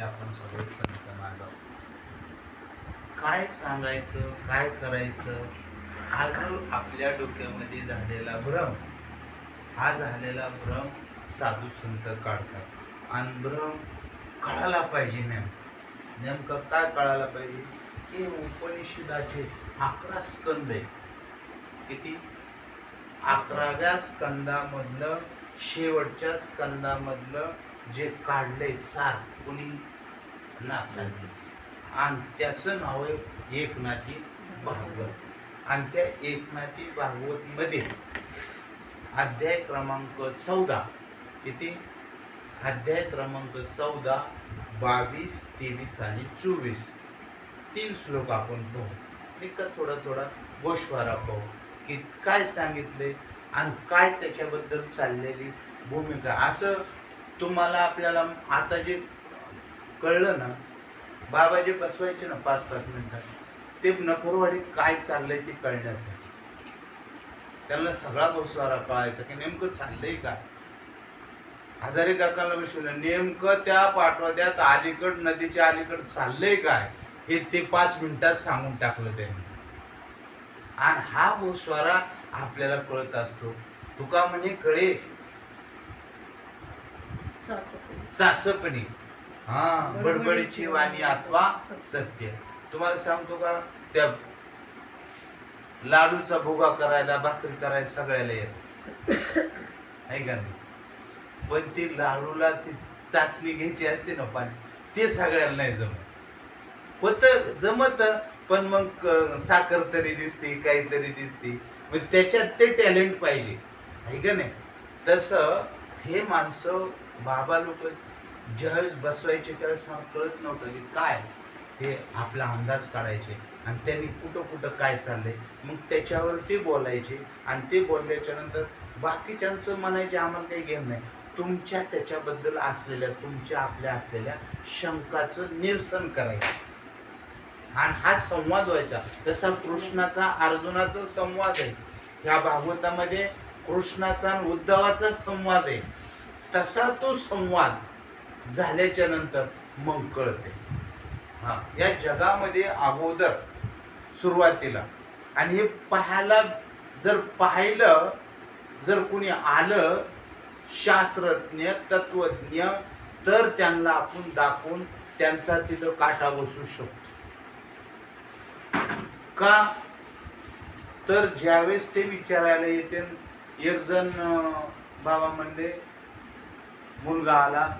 आपण सगळे संत काय सांगायचं काय करायचं? हा जो आपल्या डोक्यामध्ये झालेला भ्रम हा झालेला भ्रम साधू संत काढतात. आणि भ्रम कळायला पाहिजे नेम नेमकं काय कळायला पाहिजे? हे उपनिषदाचे अकरा स्कंद आहे किती? अकराव्या स्कंदामधलं शेवटच्या स्कंदामधलं जे काढले सार कोणी नाथांनी आणि त्याचं नाव आहे एकनाथी भागवत. आणि त्या एकनाथी भागवतमध्ये अध्याय क्रमांक चौदा किती? अध्याय क्रमांक चौदा बावीस तेवीस आणि चोवीस. तीन श्लोक आपण पाहू. आणि का थोडा थोडा गोष्वारा पाहू? की काय सांगितले आणि काय त्याच्याबद्दल चाललेली भूमिका? असं तुम्हाला आपल्याला आता जे कळलं ना बाबा जे बसवायचे ना पाच पाच मिनिटात ते नकोरवाडीत काय चाललंय ते कळण्यासाठी. त्यांना सगळा गोस्वारा कळायचा की नेमकं चाललंय काय हजारे काकाला विचारलं नेमकं त्या पाठवाद्यात अलीकड नदीच्या अलीकड चाललंय काय? हे ते पाच मिनिटात सांगून टाकलं त्यांनी. आणि हा गोस्वारा आपल्याला कळत असतो. तुका म्हणे कळे चाचपणी. हा बडबडीची वाणी अथवा सत्य. तुम्हाला सांगतो का त्या लाडूचा भोगा करायला भाकरी करायला सगळ्याला येत. आहे का नाही? पण ती लाडूला ती चाचणी घ्यायची असते ना पाणी ते सगळ्यांना नाही जमत. होत जमत पण मग साखर तरी दिसते काहीतरी दिसते. मग त्याच्यात ते टॅलेंट पाहिजे. आहे का नाही? तसं हे माणसं बाबा लोक ज्यावेळेस बसवायचे त्यावेळेस मला कळत नव्हतं की काय हे आपला अंदाज काढायचे आणि त्यांनी कुठं कुठं काय चाललंय. मग त्याच्यावर ते बोलायचे आणि ते बोलल्याच्या नंतर बाकीच्यांचं म्हणायचे आम्हाला काही घेऊन नाही. तुमच्या त्याच्याबद्दल असलेल्या तुमच्या आपल्या असलेल्या शंकाचं निरसन करायचं. आणि हा संवाद व्हायचा. जसा कृष्णाचा अर्जुनाचा संवाद आहे. ह्या भागवतामध्ये कृष्णाचा आणि उद्धवाचा संवाद आहे. तसा तो संवाद झाल्याच्यानंतर मग कळते. हां या जगामध्ये अगोदर सुरुवातीला. आणि हे पाहायला जर पाहिलं जर कुणी आलं शास्त्रज्ञ तत्वज्ञ तर त्यांना आपण दाखवून त्यांचा तिथं काटा बसू शकतो. का? तर ज्यावेळेस ते विचारायला येते एक जण बाबा म्हणले मुलगा आला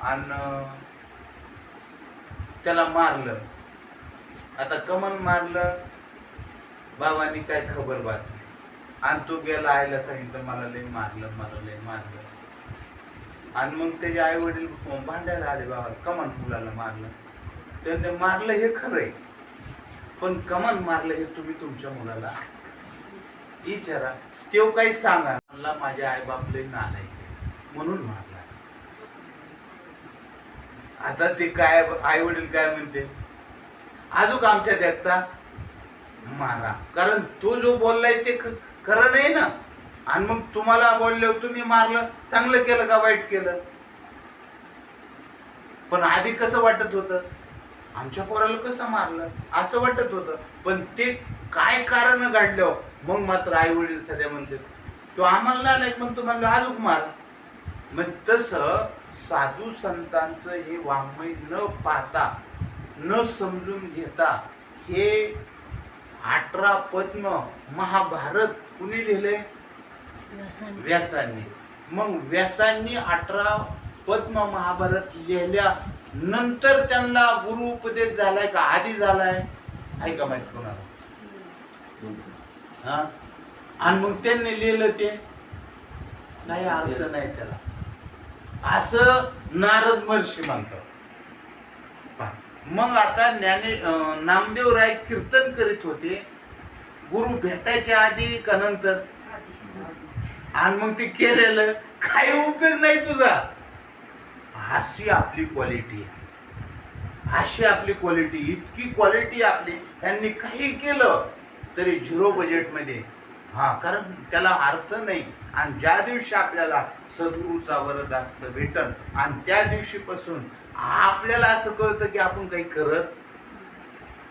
आणि त्याला मारलं. आता कमन मारलं बाबांनी काय खबर बातमी आणि तो गेला आईला सांगितलं मला लय मारलं मला लय मारलं. आणि मग त्याचे आई वडील भांडायला आले बाबा कमन मुलाला मारलं. त्याने मारलं हे खरं आहे पण कमन मारलं हे तुम्ही तुमच्या मुलाला विचारा. तेव काही सांगा. मला माझे आई बाप लय नालाय म्हणून मारला. आता ते काय आई वडील काय म्हणते? आजूक आमच्या देखता मारा. कारण तो जो बोललाय ते खरं नाही ना? आणि मग तुम्हाला बोलले तुम्ही मारलं चांगलं केलं का वाईट केलं? पण आधी कसं वाटत होतं? आमच्या पोराला कसं मारलं? असं वाटत होतं. पण ते काय कारण घडलं? मग मात्र आई वडील सध्या म्हणते तो आम्हाला नाही मग तुम्हाला आजूक मार. मग तसं साधू संतांचं हे वाङ्मय न पाहता न समजून घेता हे अठरा पद्म महाभारत कुणी लिहिलंय व्यासांनी. मग व्यासांनी अठरा पद्म महाभारत लिहिल्या नंतर त्यांना गुरु उपदेश झालाय का? आधी झालाय. आहे का माहीत कोणाला? हा? आणि मग त्यांनी लिहिलं ते. नाही अर्थ नाही त्याला. असं नारद महर्षी म्हणतात. मग आता ज्ञाने नामदेव राय कीर्तन करीत होते. गुरु भेटायच्या आधी का नंतर? आणि मग ते केलेलं काही उपयोग नाही तुझा. अशी आपली क्वालिटी अशी आपली क्वालिटी इतकी क्वालिटी आपली. त्यांनी काही केलं तरी झिरो बजेटमध्ये हा. कारण त्याला अर्थ नाही. आणि ज्या दिवशी आपल्याला सद्गुरूचा वरदास्त भेटन आणि त्या दिवशीपासून आपल्याला असं कळतं की आपण काही करत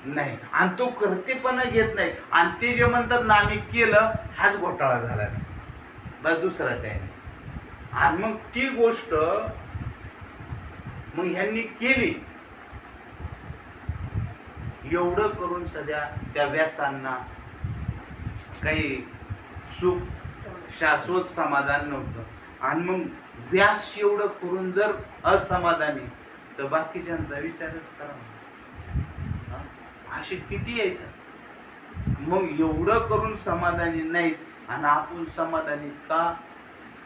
नाही. आणि तो करतेपणा घेत नाही. आणि ते जे म्हणतात ना आम्ही केलं हाच घोटाळा झाला. बस दुसरा काही नाही आणि मग ती गोष्ट मग ह्यांनी केली. एवढं करून सध्या त्या व्यासांना काही सुख शाश्वत समाधान नव्हतं. आणि मग व्यास एवढं करून जर असमाधानी तर बाकीच्यांचा विचारच करा असे किती आहेत? मग एवढं करून समाधानी नाहीत आणि आपण समाधानी का?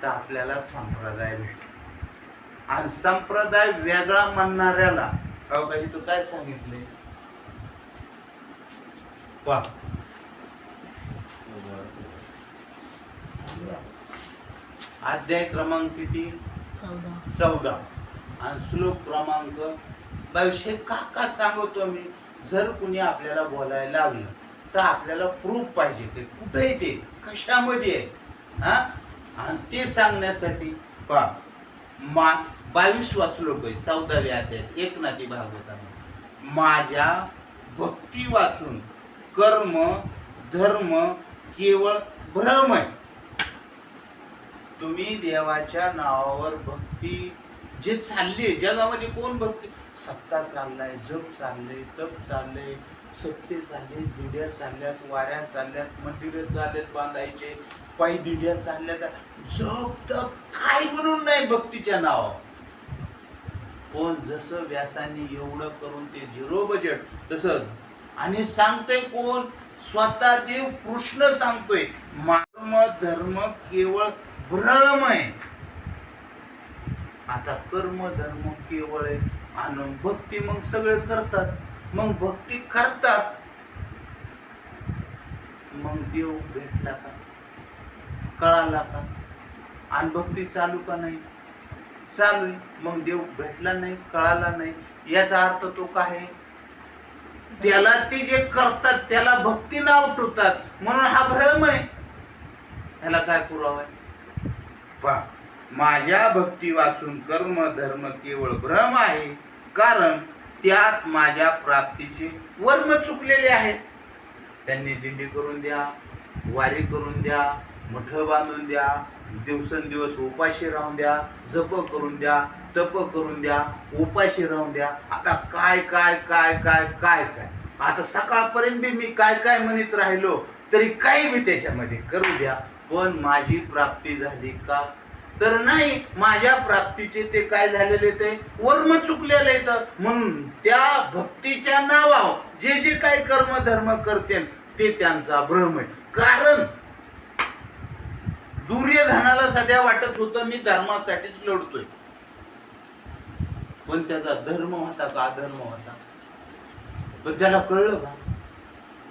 तर आपल्याला संप्रदाय भेटतो. आणि संप्रदाय वेगळा म्हणणाऱ्याला अहो काही तू काय सांगितले? अध्याय क्रमांक किती? चौदा. चौदा. आणि श्लोक क्रमांक? बावीसशे का का सांगतो मी जर कुणी आपल्याला बोलायला लागलं तर आपल्याला प्रूफ पाहिजे ते. कुठे आहे ते? कशामध्ये आहे? हा? आणि ते सांगण्यासाठी पहा मा बावीसवा श्लोक आहे चौदाव्या अध्यायात एकनाथी भागवतामध्ये. माझ्या भक्ती वाचून कर्म धर्म केवळ भ्रम आहे. तुम्ही देवाच्या नावावर भक्ती जे चालली जगामध्ये कोण भक्ती? सत्ता चाललाय जप चालले तप चालले सत्य चालले दिड्या चालल्यात वाऱ्या चालल्यात मंदिरं चालल्यात बांधायचे पायी दिड्या चालल्यात. जप तप काय म्हणून नाही भक्तीच्या नावावर? पण जसं व्यासांनी एवढं करून ते झिरो बजेट तसं. आणि सांगतोय कोण? स्वतः देव कृष्ण सांगतोय. मार्म धर्म केवळ भ्रम आहे. आता कर्म धर्म केवळ आहे. आणि भक्ती मग सगळे करतात. मग भक्ती करतात. मग देव भेटला का? कळाला का? आणि भक्ती चालू का नाही? चालू आहे. मग देव भेटला नाही कळाला नाही. याचा अर्थ तो काय आहे? त्याला ते जे करतात त्याला भक्ती नाव ठेवतात. म्हणून हा भ्रम आहे. ह्याला काय पुरावा आहे? पहा माझ्या भक्ती वाचून कर्म धर्म केवळ भ्रम आहे. कारण त्यात माझ्या प्राप्तीचे वर्म चुकलेले आहेत. त्यांनी दिंडी करून द्या वारी करून द्या मठ बांधून द्या दिवसेंदिवस उपाशी राहून द्या जप करून द्या तप करून द्या उपाशी राहून द्या. आता काय काय काय काय काय काय? आता सकाळपर्यंत बी मी काय काय म्हणत राहिलो तरी काही बी त्याच्यामध्ये करू द्या. पण माझी प्राप्ती झाली का? तर नाही माझ्या प्राप्तीचे ते काय झालेले ते? वर्म चुकलेले तर म्हणून त्या भक्तीच्या नावावर जे जे काही कर्म धर्म करते ते त्यांचा भ्रम आहे. कारण दुर्यधनाला सध्या वाटत होतं मी धर्मासाठीच लढतोय. पण त्याचा धर्म होता का अधर्म होता? पण त्याला कळलं का?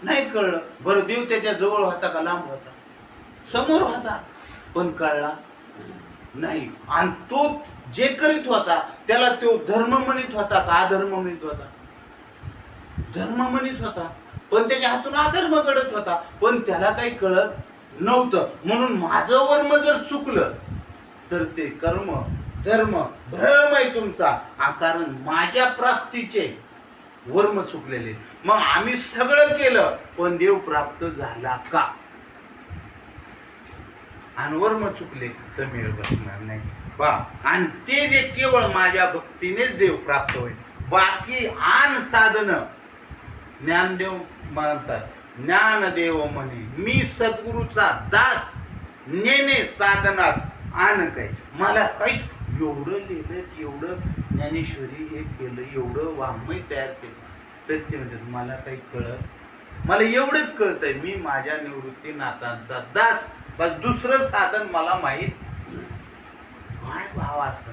नाही कळलं. बरं देव त्याच्याजवळ होता का? लांब होता. समोर होता. पण कळला नाही. आणि तो जे करीत होता त्याला तो धर्म म्हणित होता का अधर्म म्हणित होता? धर्म म्हणित होता. पण त्याच्या हातून अधर्म घडत होता. पण त्याला काही कळत नव्हतं. म्हणून माझं वर्म जर चुकलं तर ते कर्म धर्म भ्रम आहे तुमचा कारण माझ्या प्राप्तीचे वर्म चुकलेले. मग आम्ही सगळं केलं पण देव प्राप्त झाला का? आणि वर्म चुकले तर मेळ बसणार नाही. बा आणि ते जे केवळ माझ्या भक्तीनेच देव प्राप्त होईल बाकी आन साधन ज्ञानदेव म्हणतात ज्ञानदेव म्हणे मी सद्गुरूचा दास नेणे साधनास आण काय. मला काहीच एवढं लिहिलं एवढं ज्ञानेश्वरी हे केलं एवढं वाङ्मय तयार केलं तर ते म्हणतात मला काही कळत मला एवढंच कळतंय मी माझ्या निवृत्ती नातांचा दास बस दुसरं साधन मला माहीत काय भाव असन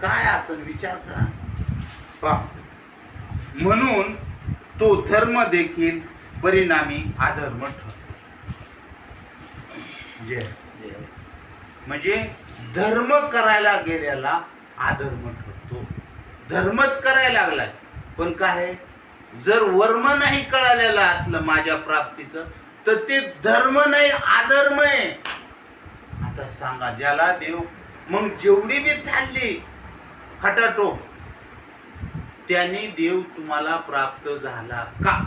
काय असन विचार करा. पा म्हणून तो धर्म देखील परिणामी अधर्म ठरतो. जय म्हणजे धर्म करायला गेल्याला अधर्म ठरतो. धर्मच करायला लागलाय. पण काय? जर वर्म नाही कळालेलं असलं माझ्या प्राप्तीचं तर ते धर्म नाही आधर्म आहे. आता सांगा ज्याला देव मग जेवढी बी चालली खटाटो त्याने देव तुम्हाला प्राप्त झाला का?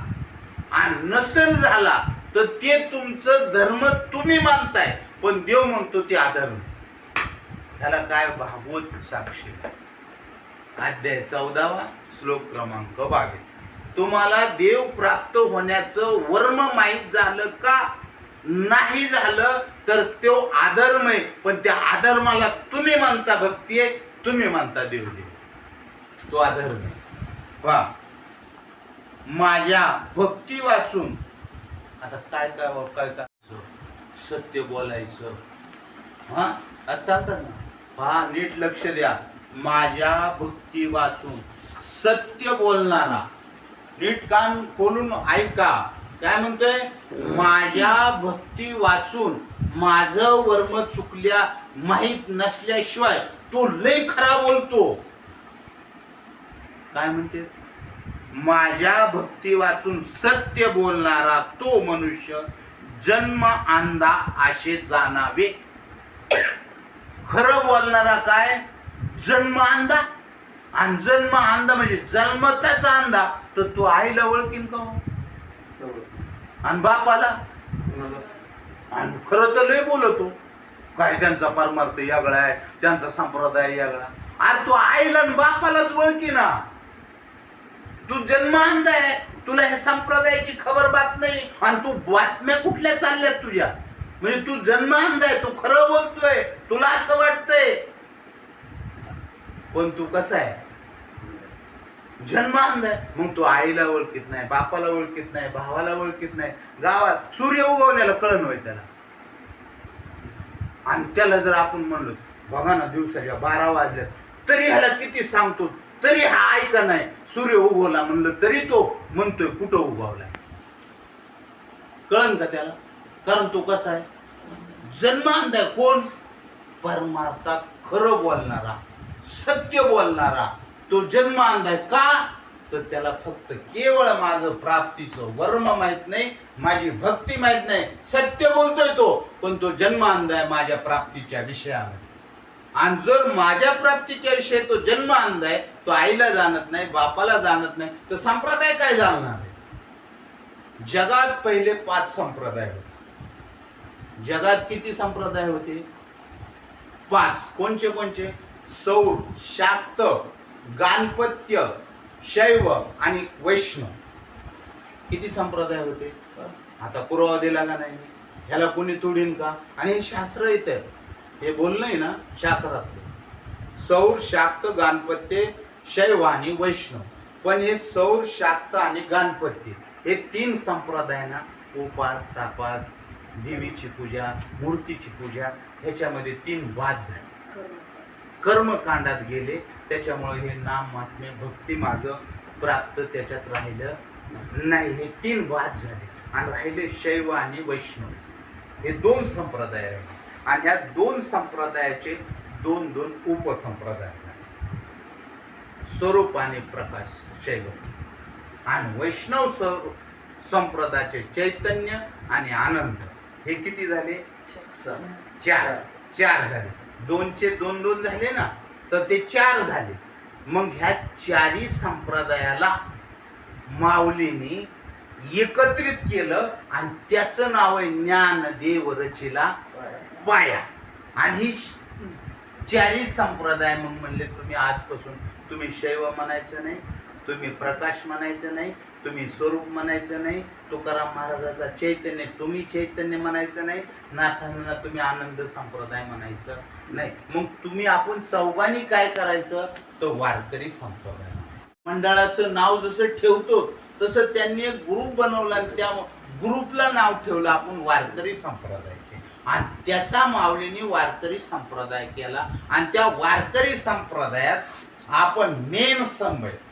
आणि नसेल झाला तर ते तुमचं धर्म तुम्ही मानताय. पण देव म्हणतो ते आधर्म त्याला काय भागवत साक्षी? अध्याय चौदावा श्लोक क्रमांक बावीस. तुम्हाला देव प्राप्त होण्याचं वर्म माहीत झालं का? नाही झालं तर तो आधर्म आहे पण त्या आधर्माला तुम्ही म्हणता भक्ती आहे तुम्ही म्हणता देव देव तो आधर्म आहे वा माझ्या भक्ती वाचून आता काय काय काय काय सत्य बोलायचं. हा? असा का ना. पहा नीट लक्ष द्या. माझ्या भक्ती वाचून सत्य बोलणारा नीट कान खोलून ऐका. काय म्हणते माझ्या भक्ती वाचून माझं वर्म चुकल्या माहीत नसल्याशिवाय तो लय खरा बोलतो. काय म्हणते? माझ्या भक्ती वाचून सत्य बोलणारा तो मनुष्य जन्म अंधा असे जाणावे. खरं बोलणारा काय? जन्म अंधा आणि जन्म अंधा म्हणजे जन्मताचा अंधा तर तू आईला ओळखीन का हो? आणि बापाला? आणि खरं तर लय बोलतो. काय त्यांचा परमार्थ यागळा आहे त्यांचा संप्रदाय यागळा अरे तू आईला आणि बापालाच ओळखी ना तू जन्मांध आहे तुला हे संप्रदायाची खबर बात नाही आणि तू बातम्या कुठल्या चालल्यात तुझ्या? म्हणजे तू जन्मांध आहे तू खरं बोलतोय तुला असं वाटतंय. पण तू कसा आहे? जन्मांध आहे. मग तो आईला ओळखीत नाही बापाला ओळखीत नाही भावाला ओळखीत नाही गावात सूर्य उगवल्याला कळण होय त्याला. आणि त्याला जर आपण म्हणलो बघा ना दिवसाच्या बारा वाजल्यात तरी ह्याला किती सांगतो तरी हा ऐका नाही सूर्य उगवला म्हणलं तरी तो म्हणतोय कुठं उगवलाय? कळन का त्याला? कारण तो कसा आहे? जन्मांध आहे कोण? परमार्थात खरं बोलणारा सत्य बोलणारा तो जन्म आहे का? तर त्याला फक्त केवळ माझं प्राप्तीचं वर्म माहीत नाही माझी भक्ती माहीत नाही. सत्य बोलतोय तो पण तो जन्म आहे माझ्या प्राप्तीच्या विषयामध्ये. आणि जर माझ्या प्राप्तीच्या विषयी तो जन्म अंध आहे तो आईला जाणत नाही बापाला जाणत नाही तर संप्रदाय काय जाणणार आहे? जगात पहिले पाच संप्रदाय होते. जगात किती संप्रदाय होते? पाच. कोणचे कोणचे? सौर शाक्त. गाणपत्य शैव आणि वैष्णव. किती संप्रदाय होते? आता पुरावा दिला का नाही. ह्याला कोणी तोडीन का? आणि हे शास्त्र येतं हे बोलणं ना शास्त्रातलं. सौर शाक्त गाणपत्य शैव आणि वैष्णव. पण हे सौर शाक्त आणि गाणपत्य हे तीन संप्रदायांना उपास तापास देवीची पूजा मूर्तीची पूजा ह्याच्यामध्ये तीन वाद झाले. कर्मकांडात गेले. त्याच्यामुळे हे नाम महात्म्य भक्ती मार्ग प्राप्त त्याच्यात राहिलं नाही. हे तीन वाद झाले. आणि राहिले शैव आणि वैष्णव. हे दोन संप्रदाय राहिले आणि ह्या दोन संप्रदायाचे दोन दोन उपसंप्रदाय झाले स्वरूप आणि प्रकाश शैव. आणि वैष्णव स्वरूप संप्रदायाचे चैतन्य आणि आनंद. हे किती झाले? चार. चार झाले. दोनचे दोन दोन झाले ना तर ते चार झाले. मग ह्या चारी संप्रदायाला माऊलीनी एकत्रित केलं आणि त्याचं नाव आहे ज्ञानदेव रचिला पाया. आणि ही चारी संप्रदाय मग म्हणले तुम्ही आजपासून तुम्ही शैव म्हणायचं नाही तुम्ही प्रकाश म्हणायचं नाही तुम्ही स्वरूप म्हणायचं नाही तुकाराम महाराजाचा चैतन्य तुम्ही चैतन्य म्हणायचं नाही नाथांना तुम्ही आनंद संप्रदाय म्हणायचं नाही. मग तुम्ही आपण चौघांनी काय करायचं? तर वारकरी संप्रदाय. मंडळाचं नाव जसं ठेवतो तसं त्यांनी एक ग्रुप बनवला आणि त्या ग्रुपला नाव ठेवलं आपण वारकरी संप्रदायाचे. आणि त्याचा माऊलीने वारकरी संप्रदाय केला. आणि त्या वारकरी संप्रदायात आपण मेन स्तंभ आहे.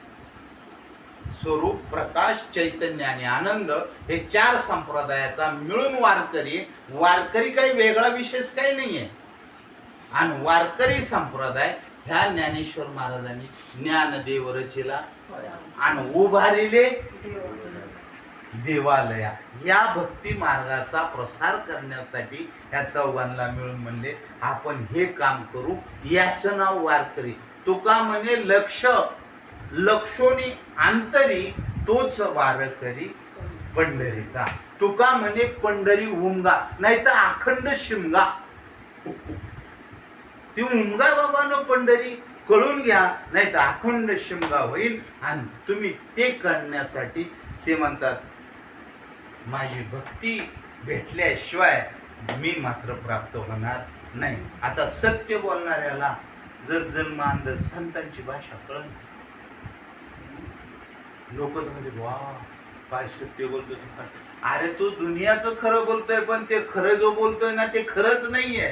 स्वरूप प्रकाश चैतन्य आणि आनंद हे चार संप्रदायाचा मिळून वारकरी. वारकरी काही वेगळा विशेष काही नाहीये. आणि वारकरी संप्रदाय ह्या ज्ञानेश्वर महाराजांनी ज्ञानदेव रचिला आणि उभारिले देवालया. या भक्ती मार्गाचा प्रसार करण्यासाठी ह्या चौघांना मिळून म्हणले आपण हे काम करू. याचं नाव वारकरी. तुका म्हणे लक्ष. लक्षोनी आंतरी तोच वार करी पंढरीचा. तुका म्हणे पंढरी उमगा नाही तर अखंड शिमगा. ती उमगा बाबानो पंढरी कळून घ्या नाही तर अखंड शिमगा होईल. आणि तुम्ही ते करण्यासाठी ते म्हणतात माझी भक्ती भेटल्याशिवाय मी मात्र प्राप्त होणार नाही. आता सत्य बोलणाऱ्याला जर जन्म आणलं संतांची भाषा कळण लोक म्हणजे वा काय सत्य बोलतोय अरे तो दुनियाचं खरं बोलतोय पण ते खरं जो बोलतोय ना ते खरंच नाहीये.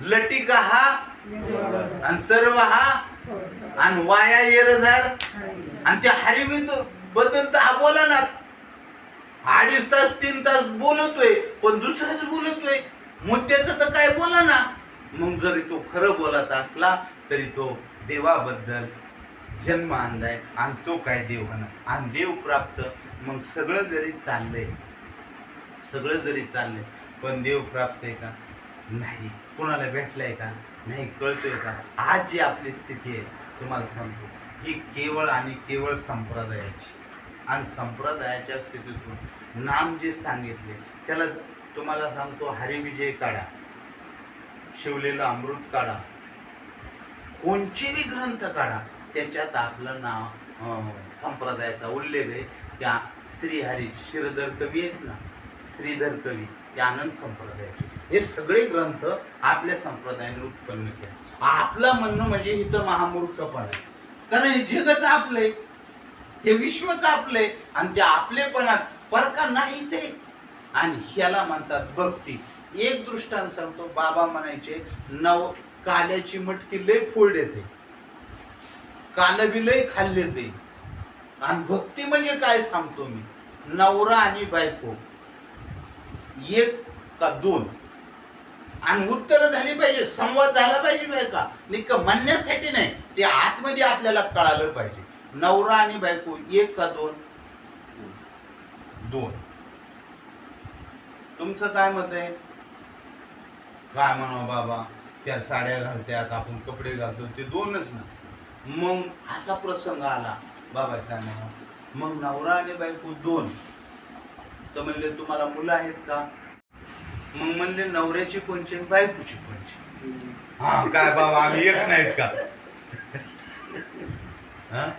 लटिका हा आणि सर्व हा आणि वाया येरझार आणि त्या हरिवित बद्दल तर हा बोलानाच अडीच तास तीन तास बोलतोय पण दुसरंच बोलतोय. मुद्द्याचं तर काय बोला ना. मग जरी तो खरं बोलत असला तरी तो देवाबद्दल जन्म आणलाय आज तो काय देव होणार? आणि देव प्राप्त मग सगळं जरी चाललंय सगळं जरी चाललंय पण देव प्राप्त आहे का? नाही. कोणाला भेटलाय का? नाही कळतोय का? आज जी आपली स्थिती आहे तुम्हाला सांगतो ही केवळ आणि केवळ संप्रदायाची. आणि संप्रदायाच्या स्थितीतून नाम जे सांगितले त्याला तुम्हाला सांगतो हरिविजय काढा. शिवलेलं अमृत काढा. कोणचेही ग्रंथ काढा. त्याच्यात आपलं नाव अं, संप्रदायाचा उल्लेख आहे. त्या श्रीहरी श्रीधर कवी आहेत ना? श्रीधर कवी ते आनंद संप्रदायाचे. हे सगळे ग्रंथ आपल्या संप्रदायाने उत्पन्न केले. आपलं म्हणणं म्हणजे इथं महामूर्खपण आहे. कारण हे जगच आपले हे विश्वच आपले आणि त्या आपलेपणात परका नाहीच आहे. आणि ह्याला म्हणतात भक्ती. एक दृष्टांत सांगतो. बाबा म्हणायचे नव काल्याची मटकी लय फोड येते. कानबिलही खाल्ले ते. आणि भक्ती म्हणजे काय सांगतो मी? नवरा आणि बायको. एक का दोन. आणि उत्तर झाली पाहिजे संवाद झाला पाहिजे बायका का? निक म्हणण्यासाठी नाही ते आतमध्ये आपल्याला कळालं पाहिजे. नवरा आणि बायको एक का दोन? दोन. तुमचं काय मत आहे? काय म्हणावं बाबा? त्या साड्या घालत्यात आपण कपडे घालतो ते दोनच ना. मग असा प्रसंग आला. बाबा काय मग नवरा आणि बायको दोन. तर म्हणले तुम्हाला मुलं आहेत का? मग म्हणले नवऱ्याची कोणची आणि बायकोची कोणची? हा काय बाबा आम्ही एक नाहीत का? हा?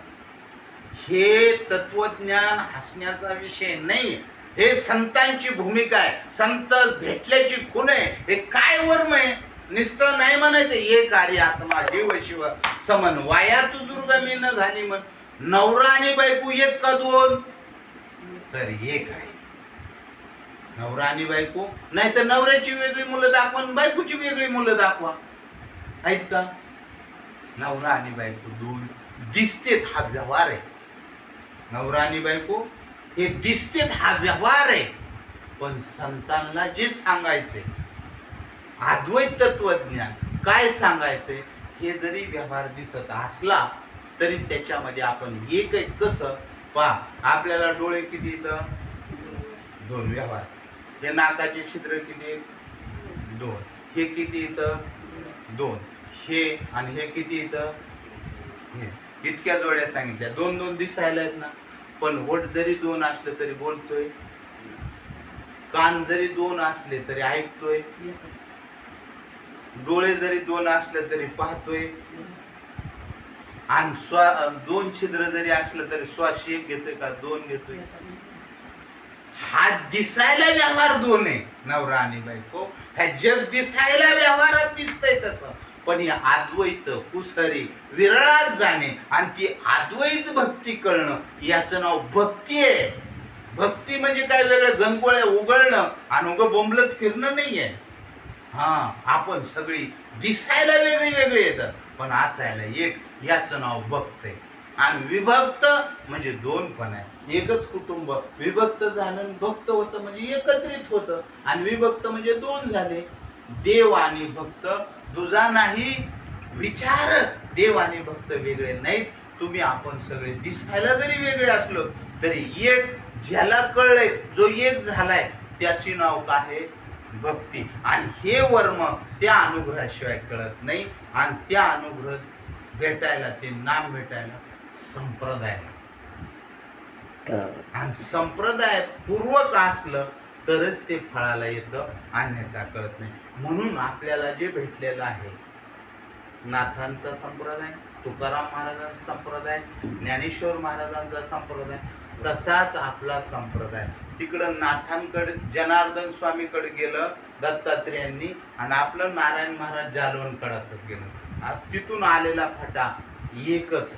हे तत्वज्ञान हसण्याचा विषय नाही. हे संतांची भूमिका आहे. संत भेटल्याची खून आहे. हे काय वर्म आहे? नुसतं नाही म्हणायचं ये कार्य आत्मा जीव शिव समन वायात दुर्गमी न झाली म्हण. नवरा आणि बायको एक का दोन? तर एक आहे नवरा आणि बायको? नाही तर नवऱ्याची वेगळी मुलं दाखवा बायकोची वेगळी मुलं दाखवा. आहेत का? नवरा आणि बायको दोन दिसतेत हा व्यवहार आहे. नवरा आणि बायको हे दिसतेत हा व्यवहार आहे. पण संतांना जे सांगायचे अद्वैत तत्वज्ञान काय सांगायचंय? हे जरी व्यवहार दिसत असला तरी त्याच्यामध्ये आपण एक एक कसं पहा आपल्याला डोळे किती येतं दोन व्यवहार. हे नाकाचे छिद्र किती? दोन. हे किती इथं? दोन. हे आणि हे किती इथं? हे. इतक्या जोड्या सांगितल्या. दोन दोन दिसायला आहेत ना. पण वट जरी दोन असलं तरी बोलतोय. कान जरी दोन असले तरी ऐकतोय. डोळे जरी दोन असले तरी पाहतोय. आणि स्वा दोन छिद्र जरी असलं तरी श्वास एक घेतोय का दोन घेतोय? हा दिसायला व्यवहार दोन आहे. नवरा आणि बायको ह्या जग दिसायला व्यवहारात दिसतंय तसं. पण ही अद्वैत कुसरी विरळात जाणे आणि ती अद्वैत भक्ती कळणं याचं नाव भक्ती आहे. भक्ती म्हणजे काय वेगळं? गणगोळ्या उघडणं आणि उगं बोंबलत फिरणं नाहीये. हा आपण सगळी दिसायला वेगळी वेगळी येतात. पण असायला एक याचं नाव भक्त आहे आणि विभक्त म्हणजे दोन पण आहे. एकच कुटुंब. विभक्त झालं भक्त होतं म्हणजे एकत्रित होतं. आणि विभक्त म्हणजे दोन झाले. देव आणि भक्त दुजा नाही विचार देव आणि भक्त वेगळे नाहीत. तुम्ही आपण सगळे दिसायला जरी वेगळे असलो तरी एक ज्याला कळलंय जो एक झालाय त्याची नाव काय आहे? भक्ती. आणि हे वर्म त्या अनुग्रहाशिवाय कळत नाही. आणि त्या अनुग्रह भेटायला ते नाम भेटायला संप्रदाय हा. आणि संप्रदाय पूर्वक असलं तरच ते फळाला येतं अन्यथा कळत नाही. म्हणून आपल्याला जे भेटलेलं आहे नाथांचा संप्रदाय तुकाराम महाराजांचा संप्रदाय ज्ञानेश्वर महाराजांचा संप्रदाय तसाच आपला संप्रदाय. तिकडं नाथांकडे जनार्दन स्वामीकडे गेलं दत्तात्रेयांनी आणि आपलं नारायण महाराज जालवणकडे गेलं. तिथून आलेला फटा एकच.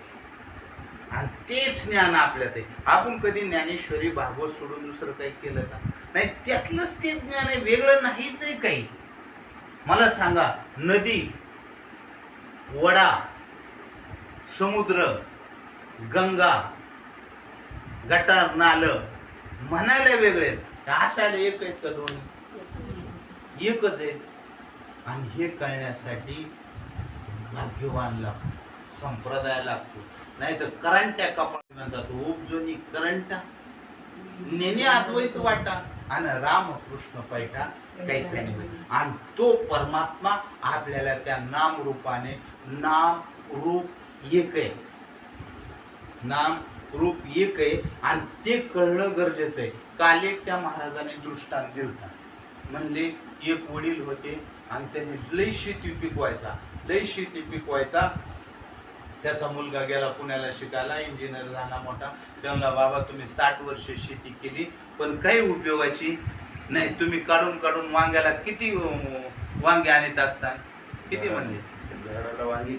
आणि तेच ज्ञान आपल्यात आहे. आपण कधी ज्ञानेश्वरी भागवत सोडून दुसरं काही केलं का? नाही त्यातलंच ते ज्ञान आहे वेगळं नाहीच आहे काही. मला सांगा नदी वडा समुद्र गंगा गटार नालं म्हणायला वेगळे असायला एक आहेत का दोन? एकच आहे आणि हे कळण्यासाठी भाग्यवान लागतो संप्रदाय लागतो. नाही तर करंट्या कपाळ म्हणतात उपजोनी करंटा. नेने अद्वैत वाटा. आणि रामकृष्ण पैठा कैसाने आणि तो परमात्मा आपल्याला त्या नाम रूपाने नाम रूप एक आहे. नाम रूप एक आहे आणि ते कळणं गरजेचं आहे. काल एक त्या महाराजाने दृष्टांत दिलता. म्हणले एक वडील होते आणि त्यांनी लई शेती पिकवायचा. लई शेती पिकवायचा. त्याचा मुलगा गेला पुण्याला शिकायला इंजिनियर झाला मोठा. त्यांना बाबा तुम्ही साठ वर्ष शेती केली पण काही उपयोगाची नाही. तुम्ही काढून काढून वांग्याला किती वांगे आणत असता? किती म्हणले? झाडाला वांगी?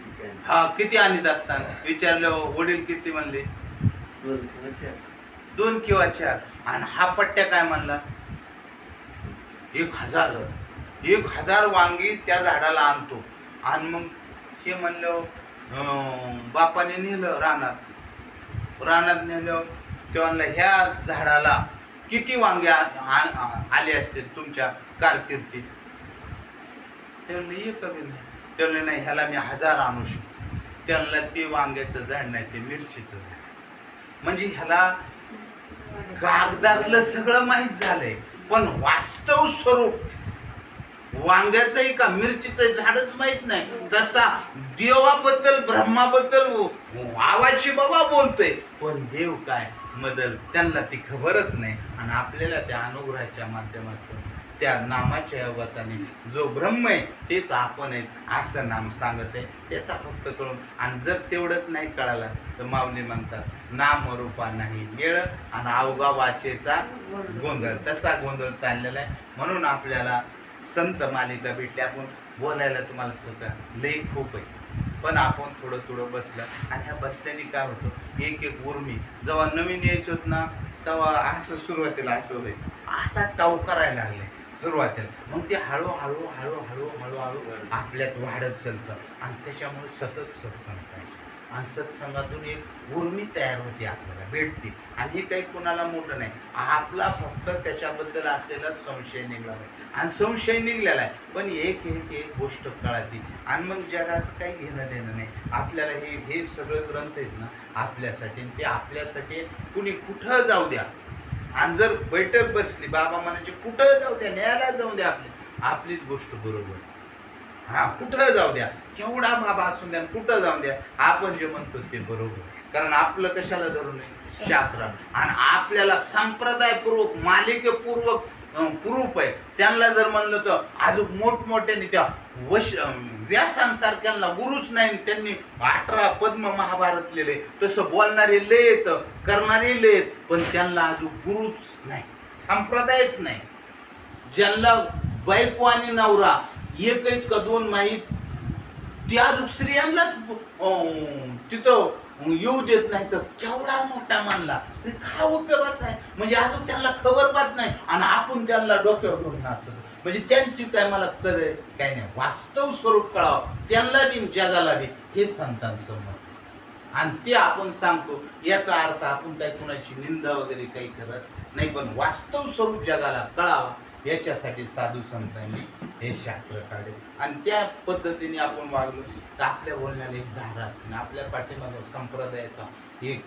हा किती आणत असतात? विचारलं वडील किती म्हणले? दोन किंवा चार. दोन किंवा चार आणि हा पट्ट्या काय म्हणला? एक हजार. एक हजार वांगी त्या झाडाला आणतो. आणि मग हे म्हणलं बापाने नेलं रानात. रानात नेलं ते म्हणलं ह्या झाडाला किती वांगे आ- आले असतील तुमच्या कारकिर्दीत? ते म्हणलं एक कमी नाही. ते म्हणले नाही ह्याला मी हजार आणू शकतो. त्यांना ते वांग्याचं झाड नाही ते मिरचीचं झाड. म्हणजे ह्याला कागदातलं सगळं माहीत झालंय पण वास्तव स्वरूप वांग्याचंही का मिरचीचं झाडच माहीत नाही. तसा देवाबद्दल ब्रह्माबद्दल आवाची बाबा बोलतोय पण देव काय मदल त्यांना ती खबरच नाही. आणि आपल्याला त्या अनुग्रहाच्या माध्यमातून त्या नामाच्या वताने जो ब्रह्म आहे तेच आपण आहे असं नाम सांगत. आहे त्याचा फक्त कळून आणि जर तेवढंच नाही कळालं तर माऊली म्हणतात नाम रूपा नाही गेळ आणि अवघा वाचेचा गोंधळ. तसा गोंधळ चाललेला आहे. म्हणून आपल्याला संत मालिका भेटली. आपण बोलायला तुम्हाला सगळं लई खूप आहे. पण आपण थोडं थोडं बसलं आणि ह्या बसल्याने काय होतं एक एक उर्मी जेव्हा नवीन यायचे होत ना तेव्हा असं सुरुवातीला असं व्हायचं. आता टाव करायला लागले. सुरुवातीला मग ते हळूहळू हळूहळू हळूहळू आपल्यात वाढत चालतं. आणि त्याच्यामुळे सतत सत्संग पाहिजे आणि सत्संगातून एक उर्मी तयार होते आपल्याला भेटते. आणि हे काही कोणाला मोठं नाही. आपला फक्त त्याच्याबद्दल असलेला संशय निघाला आहे आणि संशय निघलेला आहे. पण एक एक एक गोष्ट कळाती. आणि मग जगाचं काही घेणं देणं नाही. आपल्याला हे हे सगळं ग्रंथ आहेत ना आपल्यासाठी. आणि ते आपल्यासाठी कुणी कुठं जाऊ द्या. आणि जर बैठक बसली बाबा म्हणायचे कुठं जाऊ द्या न्यायाला जाऊ द्या आपली. आपलीच गोष्ट बरोबर. हा कुठं जाऊ द्या? केवढा बाबा असून द्या कुठं जाऊ द्या? आपण जे म्हणतो ते बरोबर. कारण आपलं कशाला धरू नये शास्त्र आणि आपल्याला संप्रदायपूर्वक मालिकेपूर्वक प्रूफ आहे. त्यांना जर म्हणलं तर अजून मोठमोठ्याने त्या वश व्यासांसारख्यांना गुरुच नाही आणि त्यांनी अठरा पद्म महाभारत लिहिले तसं बोलणारे लय करणारे लय पण त्यांना अजून गुरुच नाही संप्रदायच नाही. ज्यांना बायको आणि नवरा एक आहेत का दोन माहीत ती अजून स्त्रियांनाच तिथं येऊ देत नाही तर केवढा मोठा मानला. तरी काय उपयोगाचा आहे? म्हणजे अजून त्यांना खबर पाहत नाही. आणि आपण त्यांना डोक्यावर घेऊन नाचतो म्हणजे त्यांची काय मला कळ काय नाही. वास्तव स्वरूप कळावं. त्यांना बी जगाला बी हे संतांचं मत आणि ते आपण सांगतो याचा अर्थ आपण काही कुणाची निंदा वगैरे काही करत नाही पण वास्तव स्वरूप जगाला कळावं याच्यासाठी साधू संतांनी हे शास्त्र काढले. आणि त्या पद्धतीने आपण वागलो तर आपल्या बोलण्याला एक धारा असते आपल्या पाठीमागे संप्रदायाचा एक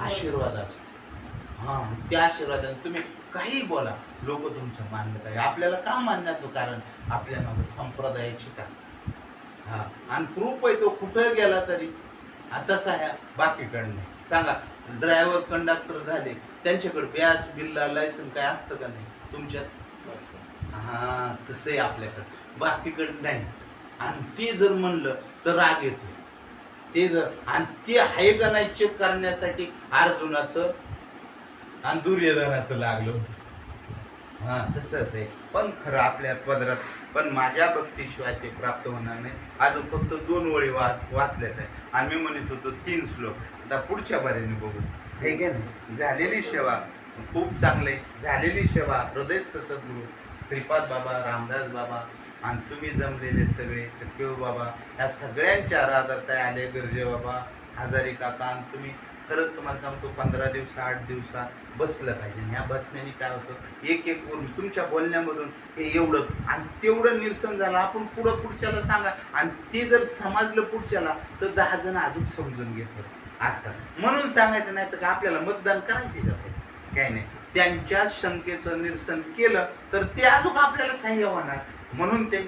आशीर्वाद असतो. हा त्या आशीर्वादाने तुम्ही काही बोला. लोक तुमचं मान्यता आहे आपल्याला का मानण्याचं कारण आपल्या मागे संप्रदायाची का? हा. आणि प्रूफ आहे तो कुठं गेला तरी. आता आहे बाकीकडनं. सांगा ड्रायव्हर कंडक्टर झाले. त्यांच्याकडे ब्याज बिल्ला लायसन काय असतं का नाही? तुमच्यात? हां हा तसं आहे आपल्याकडं. बाकीकडे नाही. आणि ते जर म्हणलं तर राग येतो. ते जर आणि ते आहे का नाही चेक करण्यासाठी अर्जुनाचं आणि दुर्योधनाचं लागलं हा. तसंच आहे. पण खरं आपल्या पदरात पण माझ्या भक्तीशिवाय ते प्राप्त होणार नाही. अजून फक्त दोन ओळी वा वाचल्यात आहे. आणि मी म्हणत होतो तीन श्लोक. आता पुढच्या बारीने बघू. हे की नाही झालेली सेवा खूप चांगले झालेली सेवा हृदयस्थ सद्गुरू श्रीपाद बाबा रामदास बाबा आणि तुम्ही जमलेले सगळे चक्कीव बाबा या सगळ्यांच्या राधात आले गरजे बाबा हजारी काका आणि तुम्ही खरंच तुम्हाला सांगतो पंधरा दिवस आठ दिवसात बसलं पाहिजे. ह्या बसण्याने काय होतं एक एक करून तुमच्या बोलण्यामधून हे एवढं आणि तेवढं निरसन झालं. आपण पुढं पुढच्याला सांगा. आणि ते जर समजलं पुढच्याला तर दहा जण अजून समजून घेतात. असतात. म्हणून सांगायचं नाही तर का आपल्याला मतदान करायचे का काय नाही. त्यांच्या शंकेचं निरसन केलं तर ते अजून आपल्याला सहाय्य होणार. म्हणून त्यांच्या